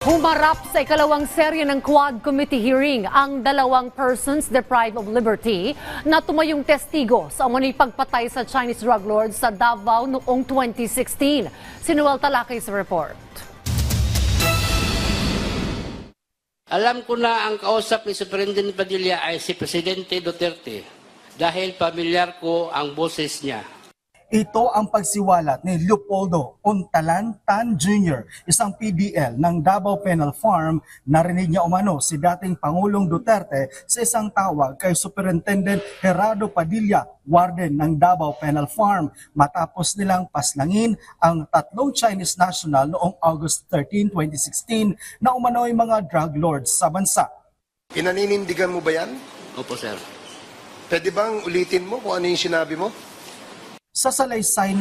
Humarap sa ikalawang serye ng Quad Committee hearing ang dalawang persons deprived of liberty na tumayong testigo sa umano'y pagpatay sa Chinese drug lord sa Davao noong 2016. Sinuel Talakay sa report. Alam ko na ang kausap ni Superintendent Padilla ay si Presidente Duterte dahil pamilyar ko ang boses niya. Ito ang pagsiwalat ni Leopoldo Untalan Tan Jr., isang PDL ng Davao Penal Farm. Narinig niya umano si dating Pangulong Duterte sa isang tawag kay Superintendent Gerardo Padilla, warden ng Davao Penal Farm, matapos nilang paslangin ang tatlong Chinese national noong August 13, 2016 na umano'y mga drug lords sa bansa. Pinaninindigan mo ba yan? Opo, sir. Pwede bang ulitin mo kung ano yung sinabi mo? Sa salaysay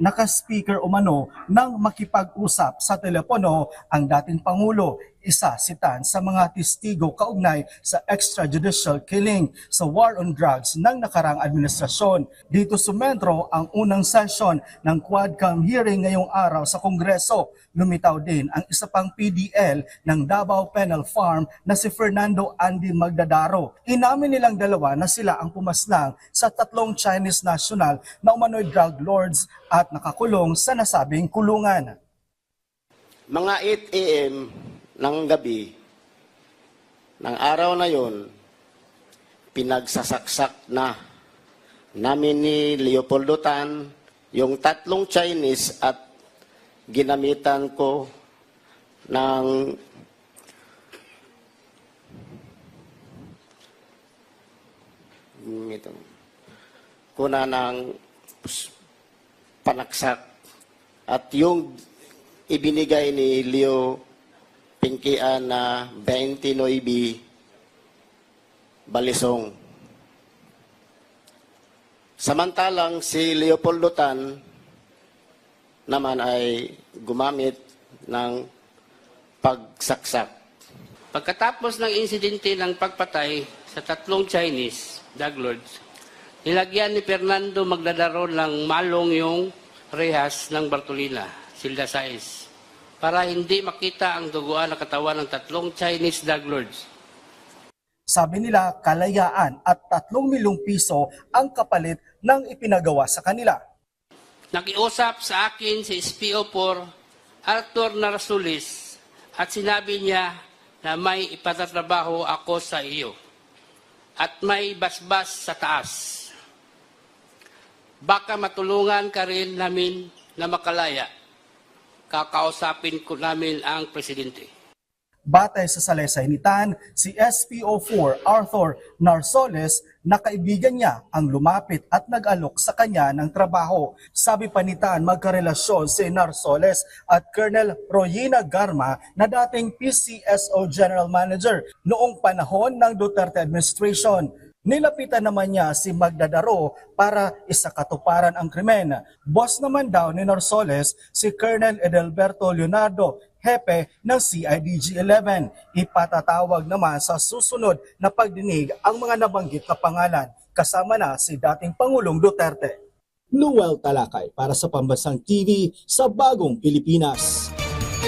naka-speaker umano nang makipag-usap sa telepono ang dating Pangulo. Isa si sa mga testigo kaugnay sa extrajudicial killing sa war on drugs ng nakarang administrasyon. Dito sumentro ang unang session ng Quadcom hearing ngayong araw sa Kongreso. Lumitaw din ang isa pang PDL ng Davao Penal Farm na si Fernando Andy Magdadaro. Inamin nilang dalawa na sila ang pumaslang sa tatlong Chinese national na umano'y drug lords at nakakulong sa nasabing kulungan. Mga 8 a.m. ng gabi, ng araw na yon, pinagsasaksak na namin ni Leopoldo Tan yung tatlong Chinese at ginamitan ko ng ito, kuna ng panaksak. At yung ibinigay ni Leo Pinkian na 29 balisong. Samantalang si Leopoldo Tan naman ay gumamit ng pagsaksak. Pagkatapos ng insidente ng pagpatay sa tatlong Chinese drug lords, nilagyan ni Fernando Magdadaro ng malong yung rehas ng Bartolina, Silda Sais, para hindi makita ang duguan na katawan ng tatlong Chinese drug lords. Sabi nila, kalayaan at 3 milyong piso ang kapalit ng ipinagawa sa kanila. Nakiusap sa akin si SPO4 Arthur Narasulis at sinabi niya na may ipatatrabaho ako sa iyo at may basbas sa taas. Baka matulungan ka rin namin na makalaya. Kakausapin ko namin ang presidente. Batay sa salaysay ni Tan, si SPO4 Arthur Narsoles na kaibigan niya ang lumapit at nag-alok sa kanya ng trabaho. Sabi pa ni magkarelasyon si Narsoles at Colonel Royina Garma na dating PCSO General Manager noong panahon ng Duterte administration. Nilapitan naman niya si Magdadaro para isakatuparan ang krimen. Boss naman daw ni Narsoles si Colonel Edelberto Leonardo, hepe ng CIDG-11. Ipatatawag naman sa susunod na pagdinig ang mga nabanggit na pangalan, kasama na si dating Pangulong Duterte. Noel Talakay para sa Pambansang TV sa Bagong Pilipinas.